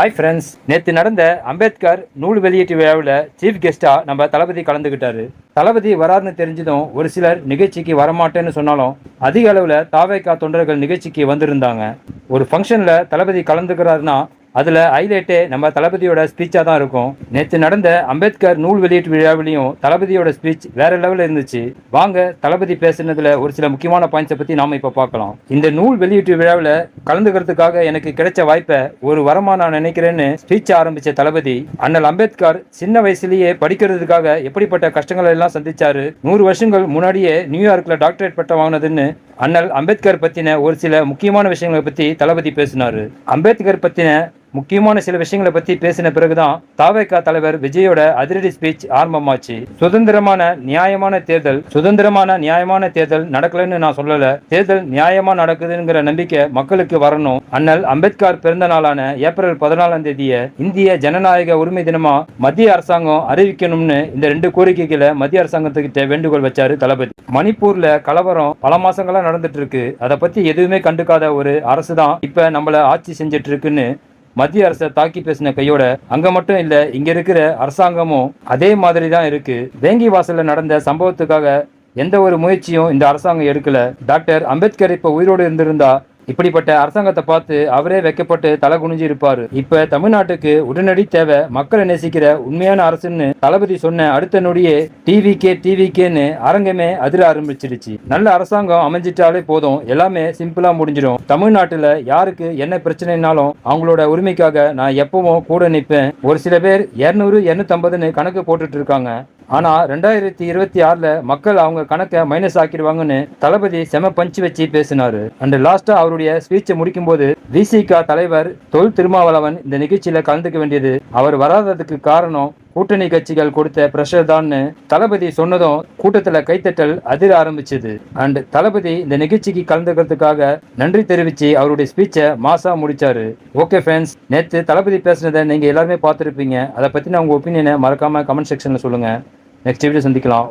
Hi friends நேற்று நடந்த அம்பேத்கர் நூல் வெளியீட்டு விழாவில் சீஃப் கெஸ்ட்டாக நம்ம தளபதி கலந்துக்கிட்டாரு தளபதி வராதுன்னு தெரிஞ்சதும் ஒரு சிலர் நிகழ்ச்சிக்கு வரமாட்டேன்னு சொன்னாலும் அதிக அளவில் தாவேக்கா தொண்டர்கள் நிகழ்ச்சிக்கு வந்திருந்தாங்க. ஒரு ஃபங்க்ஷனில் தளபதி கலந்துக்கிறாருன்னா அதில் ஹைலைட்டே நம்ம தளபதியோட ஸ்பீச்சாக தான் இருக்கும். நேற்று நடந்த அம்பேத்கர் நூல் வெளியீட்டு விழாவிலையும் தளபதியோட ஸ்பீச் வேற லெவலில் இருந்துச்சு. வாங்க தளபதி பேசுனதுல ஒரு சில முக்கியமான பாயிண்ட்ஸை பற்றி நாம் இப்போ பார்க்கலாம். இந்த நூல் வெளியீட்டு விழாவில் கலந்துக்கிறதுக்காக எனக்கு கிடைச்ச வாய்ப்பை ஒரு வரமா நான் நினைக்கிறேன்னு ஸ்பீச் ஆரம்பித்த தளபதி அண்ணல் அம்பேத்கர் சின்ன வயசுலேயே படிக்கிறதுக்காக எப்படிப்பட்ட கஷ்டங்களை எல்லாம் சந்திச்சாரு நூறு வருஷங்கள் முன்னாடியே நியூயார்க்கில் டாக்டரேட் பட்டம் வாங்கினதுன்னு அண்ணல் அம்பேத்கர் பற்றின ஒரு சில முக்கியமான விஷயங்களை பற்றி தளபதி பேசினார். அம்பேத்கர் பற்றின முக்கியமான சில விஷயங்களை பத்தி பேசின பிறகுதான் தாவேகா தலைவர் விஜயோட அதிரடி ஸ்பீச் ஆரம்பமாச்சு. சுதந்திரமான நியாயமான தேர்தல் சுதந்திரமான நியாயமான தேர்தல் நடக்கலன்னு நான் சொல்லல. தேர்தல் நியாயமா நடக்குதுங்கிற நம்பிக்கை மக்களுக்கு வரணும். அண்ணல் அம்பேத்கர் பிறந்த நாளான ஏப்ரல் பதினாலாம் தேதிய இந்திய ஜனநாயக உரிமை தினமா மத்திய அரசாங்கம் அறிவிக்கணும்னு இந்த ரெண்டு கோரிக்கைகளை மத்திய அரசாங்கத்துக்கிட்ட வேண்டுகோள் வச்சாரு தளபதி. மணிப்பூர்ல கலவரம் பல மாசங்களா நடந்துட்டு இருக்கு. அதை பத்தி எதுவுமே கண்டுக்காத ஒரு அரசு தான் இப்ப நம்மள ஆட்சி செஞ்சுட்டு இருக்குன்னு மத்திய அரசை தாக்கி பேசின கையோட அங்க மட்டும் இல்ல இங்க இருக்கிற அரசாங்கமும் அதே மாதிரி தான் இருக்கு. வேங்கி வாசல்ல நடந்த சம்பவத்துக்காக எந்த ஒரு முயற்சியும் இந்த அரசாங்கம் எடுக்கல. டாக்டர் அம்பேத்கர் இப்ப உயிரோடு இருந்திருந்தா இப்படிப்பட்ட அரசாங்கத்தை பார்த்து அவரே வைக்கப்பட்டு தலை குனிஞ்சு இருப்பாரு. இப்ப தமிழ்நாட்டுக்கு உடனடி தேவை மக்களை நேசிக்கிற உண்மையான அரசுன்னு தளபதி சொன்ன அடுத்த நொடியே டிவி கே டிவி கேன்னு அரங்கமே அதிர ஆரம்பிச்சிடுச்சு. நல்ல அரசாங்கம் அமைஞ்சிட்டாலே போதும். எல்லாமே சிம்பிளா முடிஞ்சிடும். தமிழ்நாட்டுல யாருக்கு என்ன பிரச்சனைனாலும் அவங்களோட உரிமைக்காக நான் எப்பவும் கூட நிற்பேன் ஒரு சில பேர் இருநூறு இருநூத்தம்பதுன்னு கணக்கு போட்டுட்டு இருக்காங்க. ஆனால் ரெண்டாயிரத்தி இருபத்தி ஆறில் மக்கள் அவங்க கணக்கை மைனஸ் ஆக்கிடுவாங்கன்னு தளபதி செம பஞ்சு வச்சு பேசினாரு. அண்ட் லாஸ்ட்டாக அவருடைய ஸ்பீச்சை முடிக்கும் போது விசிகா தலைவர் தொல் திருமாவளவன் இந்த நிகழ்ச்சியில் கலந்துக்க வேண்டியது. அவர் வராததுக்கு காரணம் கூட்டணி கட்சிகள் கொடுத்த பிரஷர் தான்னு தளபதி சொன்னதும் கூட்டத்தில் கைத்தட்டல் அதிர ஆரம்பிச்சது. அண்ட் தளபதி இந்த நிகழ்ச்சிக்கு கலந்துக்கிறதுக்காக நன்றி தெரிவித்து அவருடைய ஸ்பீச்சை மாசா முடிச்சாரு. ஓகே ஃப்ரெண்ட்ஸ் நேற்று தளபதி பேசுனதை நீங்கள் எல்லாருமே பார்த்துருப்பீங்க. அதை பற்றின உங்கள் ஒப்பீனியனை மறக்காமல் கமெண்ட் செக்ஷனில் சொல்லுங்கள் நெக்ஸ்ட் வீடியோ சந்திக்கலாம்